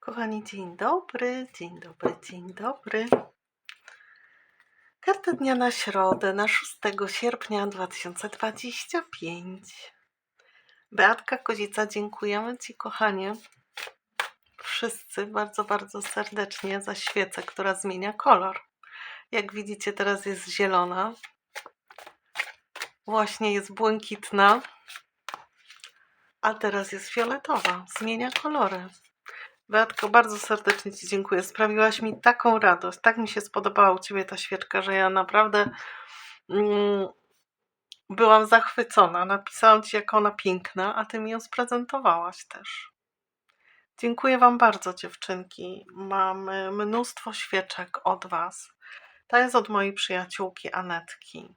Kochani, dzień dobry, dzień dobry, dzień dobry. Karta dnia na środę, na 6 sierpnia 2025. Beatka Kozica, dziękujemy Ci, kochanie, wszyscy bardzo, bardzo serdecznie za świecę, która zmienia kolor. Jak widzicie, teraz jest zielona. Właśnie jest błękitna, a teraz jest fioletowa. Zmienia kolory. Beatko, bardzo serdecznie Ci dziękuję. Sprawiłaś mi taką radość. Tak mi się spodobała u Ciebie ta świeczka, że ja naprawdę mm, byłam zachwycona. Napisałam Ci, jak ona piękna, a Ty mi ją sprezentowałaś też. Dziękuję Wam bardzo, dziewczynki. Mamy mnóstwo świeczek od Was. Ta jest od mojej przyjaciółki Anetki.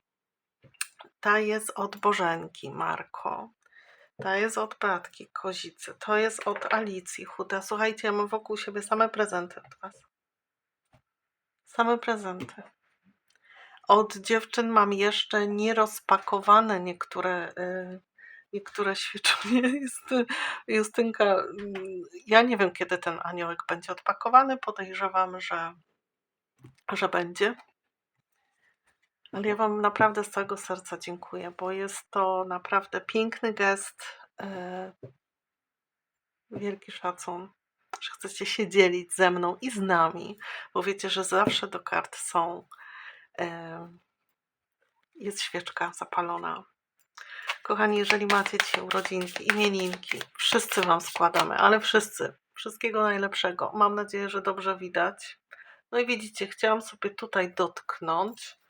Ta jest od Bożenki, Marko. Ta jest od Beatki Kozicy. To jest od Alicji Chuda. Słuchajcie, ja mam wokół siebie same prezenty od Was. Same prezenty. Od dziewczyn mam jeszcze nierozpakowane niektóre, y, niektóre świeczki. Jest, Justynka, mm, ja nie wiem, kiedy ten aniołek będzie odpakowany. Podejrzewam, że, że będzie. Ale ja Wam naprawdę z całego serca dziękuję, bo jest to naprawdę piękny gest. e, Wielki szacun, że chcecie się dzielić ze mną i z nami, bo wiecie, że zawsze do kart są. e, Jest świeczka zapalona. Kochani, jeżeli macie dzisiaj urodzinki, imieninki, wszyscy Wam składamy, ale wszyscy. Wszystkiego najlepszego. Mam nadzieję, że dobrze widać. No i widzicie, chciałam sobie tutaj dotknąć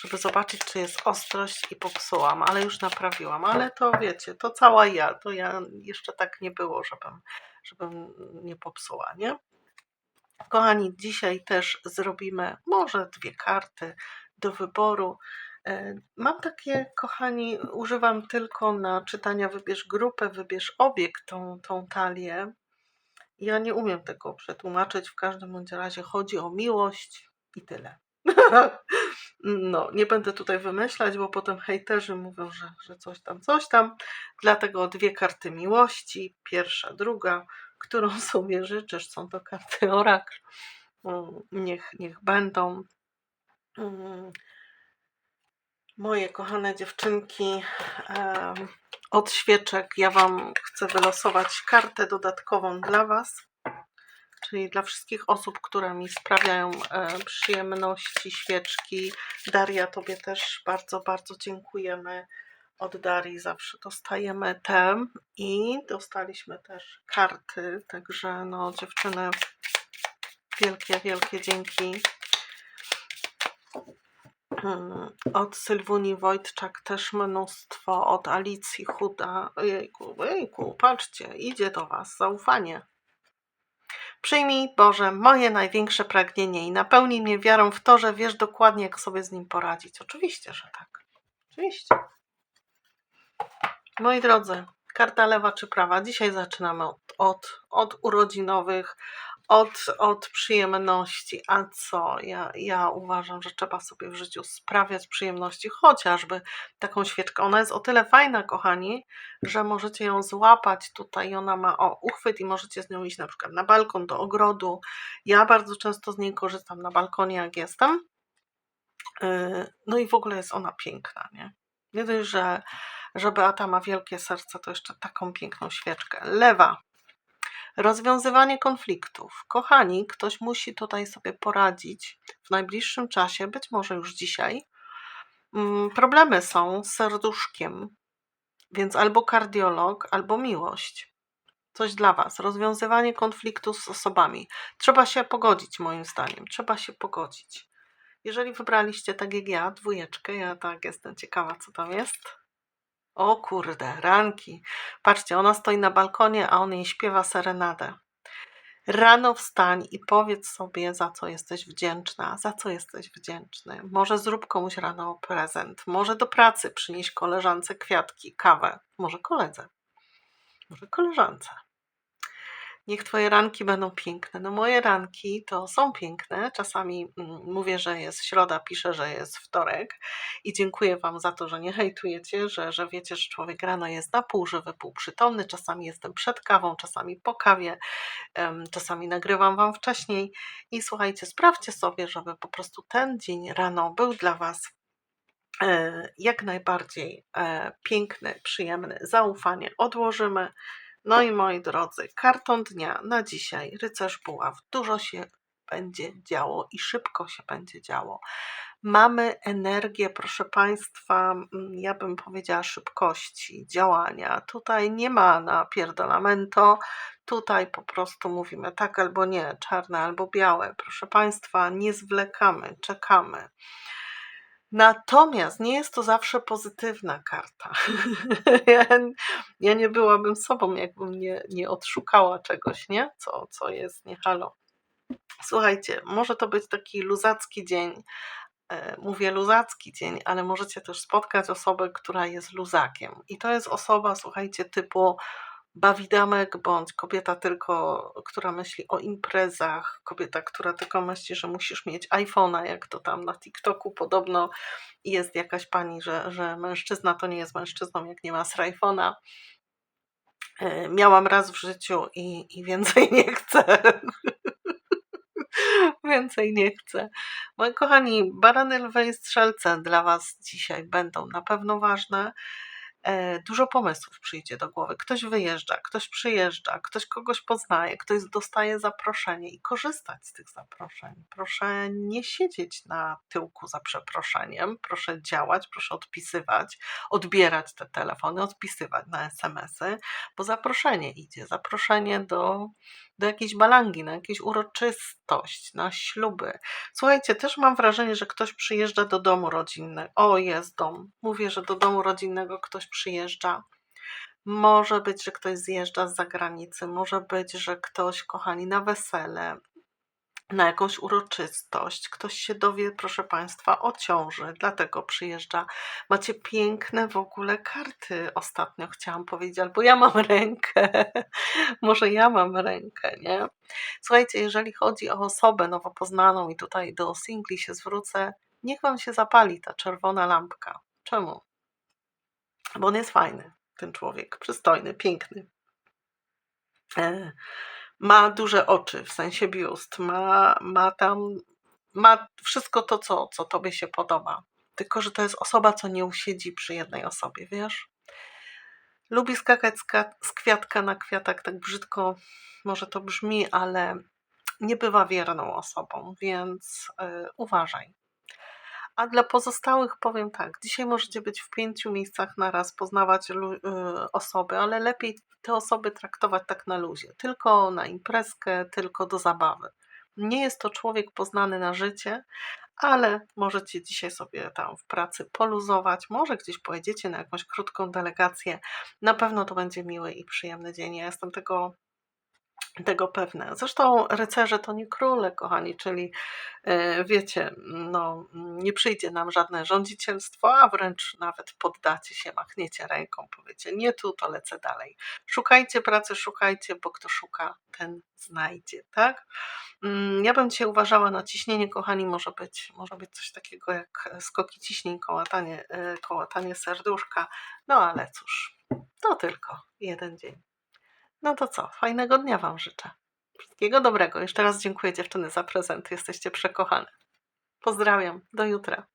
żeby zobaczyć, czy jest ostrość i popsułam, ale już naprawiłam. Ale to wiecie, to cała ja, to ja jeszcze tak nie było, żebym, żebym nie popsuła, nie? Kochani, dzisiaj też zrobimy może dwie karty do wyboru. E, Mam takie, kochani, używam tylko na czytania wybierz grupę, wybierz obiekt, tą, tą talię. Ja nie umiem tego przetłumaczyć, w każdym bądź razie chodzi o miłość i tyle. No, nie będę tutaj wymyślać, bo potem hejterzy mówią, że, że coś tam, coś tam. Dlatego dwie karty miłości, pierwsza, druga, którą sobie życzysz, są to karty orakl. Mm, Niech, niech będą. Mm, Moje kochane dziewczynki, od świeczek ja Wam chcę wylosować kartę dodatkową dla Was czyli dla wszystkich osób, które mi sprawiają e, przyjemności, świeczki. Daria, Tobie też bardzo, bardzo dziękujemy. Od Darii zawsze dostajemy te i dostaliśmy też karty, także no dziewczyny, wielkie, wielkie dzięki. Mm, Od Sylwuni Wojtczak też mnóstwo, od Alicji Chuda. Jejku, jejku, patrzcie, idzie do Was zaufanie. Przyjmij, Boże, moje największe pragnienie i napełnij mnie wiarą w to, że wiesz dokładnie, jak sobie z nim poradzić. Oczywiście, że tak. Oczywiście. Moi drodzy, karta lewa czy prawa? Dzisiaj zaczynamy od, od, od urodzinowych, od, od przyjemności. A co? Ja, ja uważam, że trzeba sobie w życiu sprawiać przyjemności, chociażby taką świeczkę. Ona jest o tyle fajna, kochani, że możecie ją złapać tutaj. Ona ma o, uchwyt i możecie z nią iść na przykład na balkon, do ogrodu. Ja bardzo często z niej korzystam na balkonie, jak jestem. Yy, No i w ogóle jest ona piękna, nie? Nie dość, że, że Beata ma wielkie serce, to jeszcze taką piękną świeczkę. Lewa. Rozwiązywanie konfliktów. Kochani, ktoś musi tutaj sobie poradzić w najbliższym czasie, być może już dzisiaj. Mm, Problemy są z serduszkiem, więc albo kardiolog, albo miłość. Coś dla Was. Rozwiązywanie konfliktu z osobami. Trzeba się pogodzić, moim zdaniem. Trzeba się pogodzić. Jeżeli wybraliście tak jak ja, dwójeczkę, ja tak jestem ciekawa, co tam jest. O kurde, ranki. Patrzcie, ona stoi na balkonie, a on jej śpiewa serenadę. Rano wstań i powiedz sobie, za co jesteś wdzięczna, za co jesteś wdzięczny. Może zrób komuś rano prezent, może do pracy przynieś koleżance kwiatki, kawę, może koledze, może koleżance. Niech twoje ranki będą piękne. No moje ranki to są piękne. Czasami mm, mówię, że jest środa, piszę, że jest wtorek i dziękuję wam za to, że nie hejtujecie, że, że wiecie, że człowiek rano jest na pół żywy, pół przytomny. Czasami jestem przed kawą, czasami po kawie, czasami nagrywam wam wcześniej i słuchajcie, sprawdźcie sobie, żeby po prostu ten dzień rano był dla was e, jak najbardziej e, piękny, przyjemny. Zaufanie odłożymy. No i moi drodzy, karton dnia na dzisiaj, rycerz buław. Dużo się będzie działo i szybko się będzie działo. Mamy energię, proszę Państwa, mm, ja bym powiedziała szybkości działania. Tutaj nie ma na pierdolamento, tutaj po prostu mówimy tak albo nie, czarne albo białe. Proszę Państwa, nie zwlekamy, czekamy. Natomiast nie jest to zawsze pozytywna karta. Ja, ja nie byłabym sobą, jakbym nie, nie odszukała czegoś, nie? Co, co jest nie halo. Słuchajcie, może to być taki luzacki dzień. E, Mówię luzacki dzień, ale możecie też spotkać osobę, która jest luzakiem. I to jest osoba, słuchajcie, typu bawidamek bądź kobieta tylko, która myśli o imprezach, kobieta, która tylko myśli, że musisz mieć iPhone'a, jak to tam na TikToku podobno jest jakaś pani, że, że mężczyzna to nie jest mężczyzną, jak nie ma iPhone'a. E, Miałam raz w życiu i, i więcej nie chcę. Więcej nie chcę. Moi kochani, barany, lwy i strzelce dla Was dzisiaj będą na pewno ważne. E, Dużo pomysłów przyjdzie do głowy. Ktoś wyjeżdża, ktoś przyjeżdża, ktoś kogoś poznaje, ktoś dostaje zaproszenie i korzystać z tych zaproszeń. Proszę nie siedzieć na tyłku za przeproszeniem, proszę działać, proszę odpisywać, odbierać te telefony, odpisywać na SMS-y, bo zaproszenie idzie. Zaproszenie do, do jakiejś balangi, na jakąś uroczystość, na śluby. Słuchajcie, też mam wrażenie, że ktoś przyjeżdża do domu rodzinnego. O, jest dom. Mówię, że do domu rodzinnego ktoś przyjeżdża. Może być, że ktoś zjeżdża z zagranicy, może być, że ktoś, kochani, na wesele, na jakąś uroczystość, ktoś się dowie, proszę Państwa, o ciąży, dlatego przyjeżdża. Macie piękne w ogóle karty, ostatnio chciałam powiedzieć, albo ja mam rękę, może ja mam rękę, nie? Słuchajcie, jeżeli chodzi o osobę nowo poznaną i tutaj do singli się zwrócę, niech Wam się zapali ta czerwona lampka. Czemu? Bo on jest fajny, ten człowiek, przystojny, piękny. E, ma duże oczy, w sensie biust, ma, ma tam, ma wszystko to, co, co tobie się podoba. Tylko, że to jest osoba, co nie usiedzi przy jednej osobie, wiesz? Lubi skakać z, ka- z kwiatka na kwiatek, tak brzydko może to brzmi, ale nie bywa wierną osobą, więc y, uważaj. A dla pozostałych powiem tak, dzisiaj możecie być w pięciu miejscach na raz, poznawać y, osoby, ale lepiej te osoby traktować tak na luzie, tylko na imprezkę, tylko do zabawy. Nie jest to człowiek poznany na życie, ale możecie dzisiaj sobie tam w pracy poluzować, może gdzieś pojedziecie na jakąś krótką delegację. Na pewno to będzie miły i przyjemny dzień. Ja jestem tego tego pewne. Zresztą rycerze to nie króle, kochani, czyli e, wiecie, no, nie przyjdzie nam żadne rządzicielstwo, a wręcz nawet poddacie się, machniecie ręką, powiecie nie tu, to lecę dalej. Szukajcie pracy, szukajcie, bo kto szuka, ten znajdzie, tak? Mm, Ja bym Cię uważała na ciśnienie, kochani, może być, może być coś takiego jak skoki ciśnień, kołatanie, e, kołatanie serduszka, no ale cóż, to tylko jeden dzień. No to co, fajnego dnia Wam życzę. Wszystkiego dobrego. Jeszcze raz dziękuję dziewczyny za prezent. Jesteście przekochane. Pozdrawiam. Do jutra.